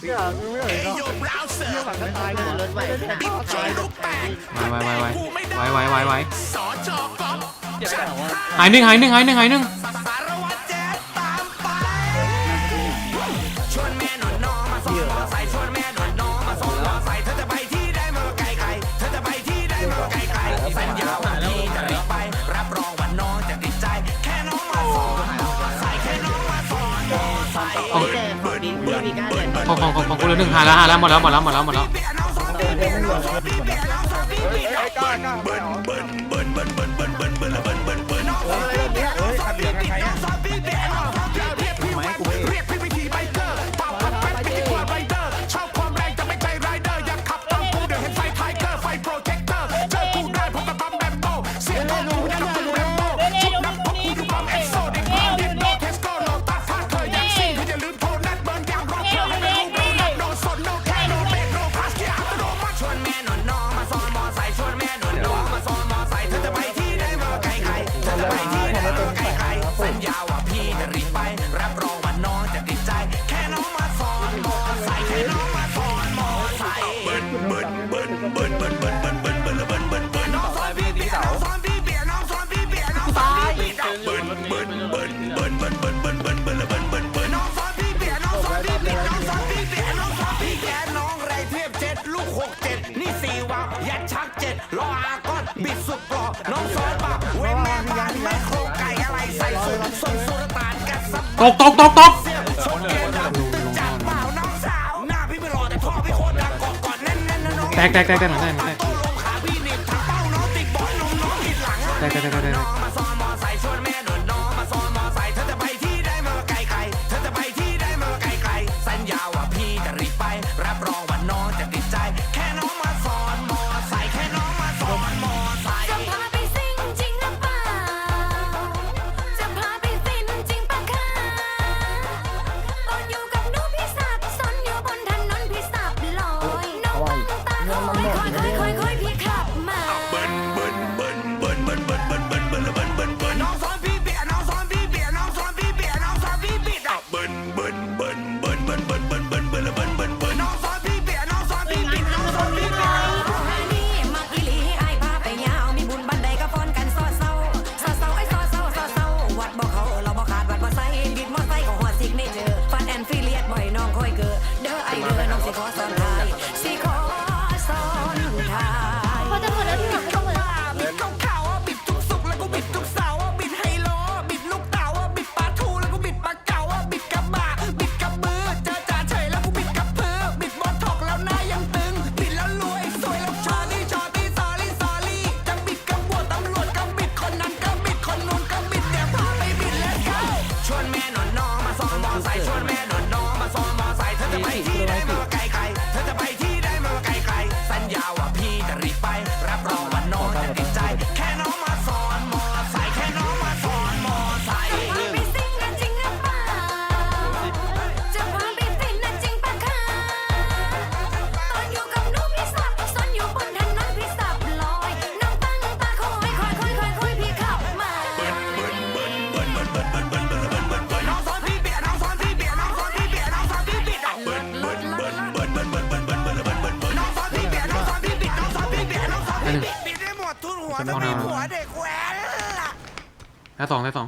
เนี่ยยังไม่เห็นเนะเายหลัาเลยเลยไปบิ๊จอยลูกแตกไว้ไว้ไว้ไว้ไว้ไว้ไว้สอเหายหนึ่งหายหนึ่งหายหนึ่งหายหนึ่งไชวนแม่นอนนอมาส่งมอไซค์ชวนแม่นอนีก้าเยของของของของกูเลยหนึ่งหาแล้วหาแล้วหมดแล้วหมดแล้วหมดแล้วหมดแล้ว เดี๋ยวไม่เหลือแล้ว เฮ้ยไอ้ก้าก้า ตกตกตกตกแตกแตกแตกแตกหน่อยได้ไหมแตกแตกแตกแตกแตกแตกแตก and on หนึ่ง ปิดได้หมดทุนหัวต้องมีหัวเด็กแหวนละไน้สองไน้สอง